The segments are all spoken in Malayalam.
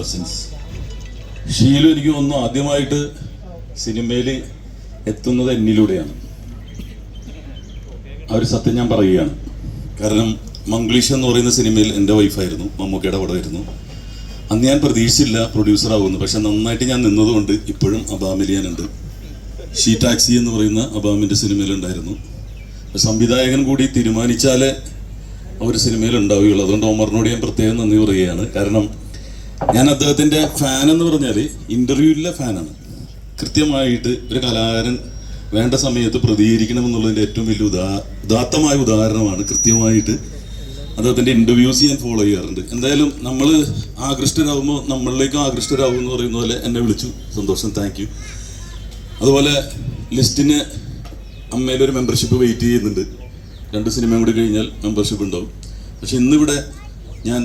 പ്രസൻസ് ഷീലു എനിക്ക് തോന്നുന്നു ആദ്യമായിട്ട് സിനിമയിൽ എത്തുന്നത് എന്നിലൂടെയാണ്. ആ ഒരു സത്യം ഞാൻ പറയുകയാണ്. കാരണം മംഗ്ലീഷ് എന്ന് പറയുന്ന സിനിമയിൽ എന്റെ വൈഫായിരുന്നു മമ്മൂക്കയുടെ പടമായിരുന്നു അന്ന് ഞാൻ പ്രതീക്ഷിച്ചില്ല പ്രൊഡ്യൂസർ പക്ഷെ നന്നായിട്ട് ഞാൻ നിന്നതുകൊണ്ട് ഇപ്പോഴും അബാമിലിയാനുണ്ട്. ഷീ ടാക്സി എന്ന് പറയുന്ന അബാമിന്റെ സിനിമയിലുണ്ടായിരുന്നു. സംവിധായകൻ കൂടി തീരുമാനിച്ചാലേ ആ ഒരു സിനിമയിൽ ഉണ്ടാവുകയുള്ളൂ. അതുകൊണ്ട് ഓമറിനോട് ഞാൻ പ്രത്യേകം നന്ദി പറയുകയാണ്. കാരണം ഞാൻ അദ്ദേഹത്തിന്റെ ഫാൻ എന്ന് പറഞ്ഞാൽ ഇന്റർവ്യൂവിലെ ഫാനാണ് കൃത്യമായിട്ട് ഒരു കലാകാരൻ വേണ്ട സമയത്ത് പ്രതികരിക്കണം എന്നുള്ളതിന്റെ ഏറ്റവും വലിയ ഉദാ ഉദാത്തമായ ഉദാഹരണമാണ് കൃത്യമായിട്ട് അദ്ദേഹത്തിന്റെ ഇന്റർവ്യൂസ് ഞാൻ ഫോളോ ചെയ്യാറുണ്ട്. എന്തായാലും നമ്മൾ ആകൃഷ്ടരാകുമ്പോൾ നമ്മളിലേക്ക് ആകൃഷ്ടരാകും എന്ന് പറയുന്ന പോലെ എന്നെ വിളിച്ചു. സന്തോഷം താങ്ക് യു അതുപോലെ ലിസ്റ്റിന് അമ്മയിലൊരു മെമ്പർഷിപ്പ് വെയിറ്റ് ചെയ്യുന്നുണ്ട്. രണ്ട് സിനിമയും കൂടി കഴിഞ്ഞാൽ മെമ്പർഷിപ്പ് ഉണ്ടാവും. പക്ഷെ ഇന്നിവിടെ ഞാൻ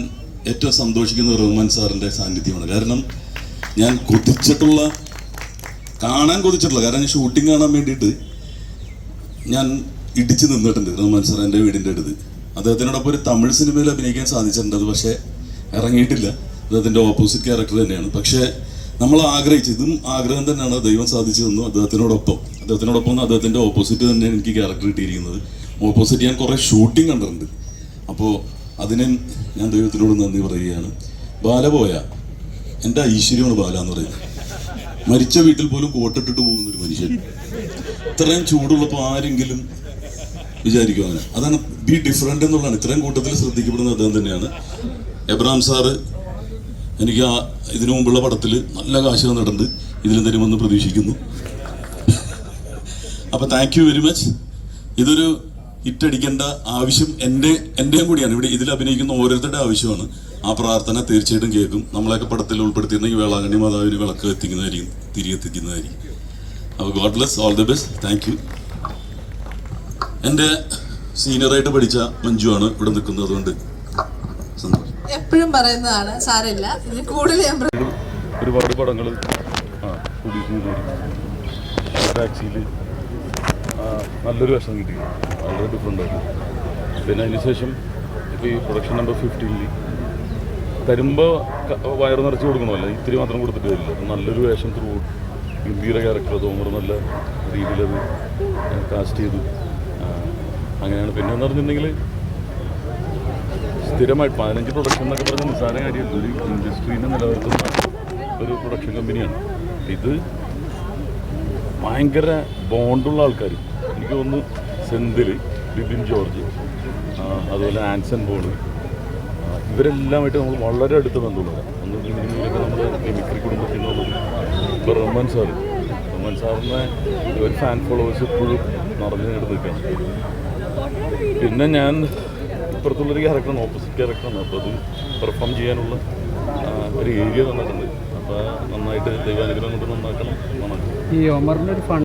ഏറ്റവും സന്തോഷിക്കുന്ന റഹ്മാൻ സാറിന്റെ സാന്നിധ്യമാണ്. കാരണം ഞാൻ കൊതിച്ചിട്ടുള്ള കാണാൻ കൊതിച്ചിട്ടുള്ള കാരണം ഷൂട്ടിംഗ് കാണാൻ വേണ്ടിയിട്ട് ഞാൻ ഇടിച്ച് നിന്നിട്ടുണ്ട് റഹ്മാൻ സാർ എന്റെ വീടിന്റെ അടുത്ത്. അദ്ദേഹത്തിനോടൊപ്പം ഒരു തമിഴ് സിനിമയിൽ അഭിനയിക്കാൻ സാധിച്ചിട്ടുണ്ട് അത് പക്ഷേ ഇറങ്ങിയിട്ടില്ല. അദ്ദേഹത്തിന്റെ ഓപ്പോസിറ്റ് ക്യാരക്ടർ തന്നെയാണ്. പക്ഷേ നമ്മൾ ആഗ്രഹിച്ചു ഇതും ആഗ്രഹം തന്നെയാണ് ദൈവം സാധിച്ചു തന്നു അദ്ദേഹത്തിനോടൊപ്പം അദ്ദേഹത്തിനോടൊപ്പം അദ്ദേഹത്തിന്റെ ഓപ്പോസിറ്റ് തന്നെയാണ് എനിക്ക് ക്യാരക്ടർ കിട്ടിയിരിക്കുന്നത്. ഓപ്പോസിറ്റ് ഞാൻ കുറേ ഷൂട്ടിംഗ് കണ്ടിട്ടുണ്ട്. അപ്പോൾ അതിന് ഞാൻ ദൈവത്തിനോട് നന്ദി പറയുകയാണ്. ബാല പോയ. എന്റെ ഐശ്വര്യമാണ് ബാല എന്ന് പറയുന്നത്. മരിച്ച വീട്ടിൽ പോലും കോട്ടിട്ടിട്ട് പോകുന്ന ഒരു മനുഷ്യൻ. ഇത്രയും ചൂടുള്ളപ്പോൾ ആരെങ്കിലും വിചാരിക്കും അങ്ങനെ. അതാണ് ബി ഡിഫറെന്റ് എന്നുള്ളതാണ്. ഇത്രയും കൂട്ടത്തിൽ ശ്രദ്ധിക്കപ്പെടുന്ന അദ്ദേഹം തന്നെയാണ്. എബ്രാം സാറ് എനിക്ക് ആ ഇതിനു മുമ്പുള്ള പടത്തിൽ നല്ല കാശ് തന്നിട്ടുണ്ട്. ഇതിലും തരുമെന്ന് പ്രതീക്ഷിക്കുന്നു. അപ്പൊ താങ്ക് യു വെരി മച്ച് ഇതൊരു ഇറ്റടിക്കേണ്ട ആവശ്യം എന്റെ എന്റെയും കൂടിയാണ്. ഇവിടെ ഇതിൽ അഭിനയിക്കുന്ന ഓരോരുത്തരുടെ ആവശ്യമാണ്. ആ പ്രാർത്ഥന തീർച്ചയായിട്ടും കേൾക്കും. നമ്മളെയൊക്കെ പടത്തിൽ ഉൾപ്പെടുത്തിയിരുന്നെങ്കിൽ വേളാങ്കണ്ണി മാതാവിന് വിളക്ക് എത്തിക്കുന്നതായിരിക്കും തിരികെത്തിക്കുന്നതായിരിക്കും അപ്പോൾ God bless all the best. Thank you. എന്റെ സീനിയറായിട്ട് പഠിച്ച മഞ്ജുവാണ് ഇവിടെ നിൽക്കുന്നത് അതുകൊണ്ട് എപ്പോഴും പറയുന്നതാണ് സാരമില്ല. ഇതിൽ കൂടുതൽ ഞാൻ ഒരുപാട് പടങ്ങൾ പ്രൊഡ്യൂസ് ചെയ്തു ടാക്സിയിൽ നല്ലൊരു വേഷം കിട്ടി. വളരെ ഡിഫറെന്റ് ആയിരുന്നു. പിന്നെ അതിനുശേഷം ഇപ്പോൾ ഈ പ്രൊഡക്ഷൻ നമ്പർ ഫിഫ്റ്റീനിൽ തരുമ്പോൾ വയറ് നിറച്ച് കൊടുക്കണമല്ലോ. ഇത്തിരി മാത്രം കൊടുത്തിട്ട് വരില്ല. നല്ലൊരു വേഷം ത്രൂ ഹിന്ദിയുടെ ക്യാരക്ടർ തോമർ നല്ല രീതിയിലത് കാസ്റ്റ് ചെയ്തു. അങ്ങനെയാണ്. പിന്നെ എന്ന് പറഞ്ഞിട്ടുണ്ടെങ്കിൽ സ്ഥിരമായിട്ട് പതിനഞ്ച് പ്രൊഡക്ഷൻ എന്നൊക്കെ പറഞ്ഞാൽ നിസ്സാര കാര്യമല്ല ഒരു ഇൻഡസ്ട്രീനെ നിലനിർത്തുന്ന ഒരു പ്രൊഡക്ഷൻ കമ്പനിയാണ് ഇത് ഭയങ്കര ബോണ്ടുള്ള ആൾക്കാർ എനിക്ക് തോന്നുന്നു സെന്തിൽ ബിബിൻ ജോർജ് അതുപോലെ ആൻസൺ ബോൾ ഇവരെല്ലാമായിട്ട് നമ്മൾ വളരെ അടുത്ത ബന്ധമുള്ളവരാണ് നമ്മൾ മിമിക്രി കുടുംബത്തിൽ നിന്ന് ഇപ്പോൾ റഹ്മാൻ സാർ റഹ്മാൻ സാറിനെ ഒരു ഫാൻ ഫോളോവേഴ്സ് എപ്പോഴും നിറഞ്ഞു നേടി നിൽക്കുകയാണ് പിന്നെ ഞാൻ ഇപ്പുറത്തുള്ളൊരു ക്യാരക്ടറാണ് ഓപ്പോസിറ്റ് ക്യാരക്ടറാണ് അപ്പോൾ അത് പെർഫോം ചെയ്യാനുള്ള ഒരു ഏരിയ തന്നിട്ടുണ്ട് അപ്പോൾ നന്നായിട്ട് ദൈവാനുഗ്രഹം കൊണ്ട് നന്നാക്കണം നന്നാക്കണം ഈ ഒമറിന്റെ ഒരു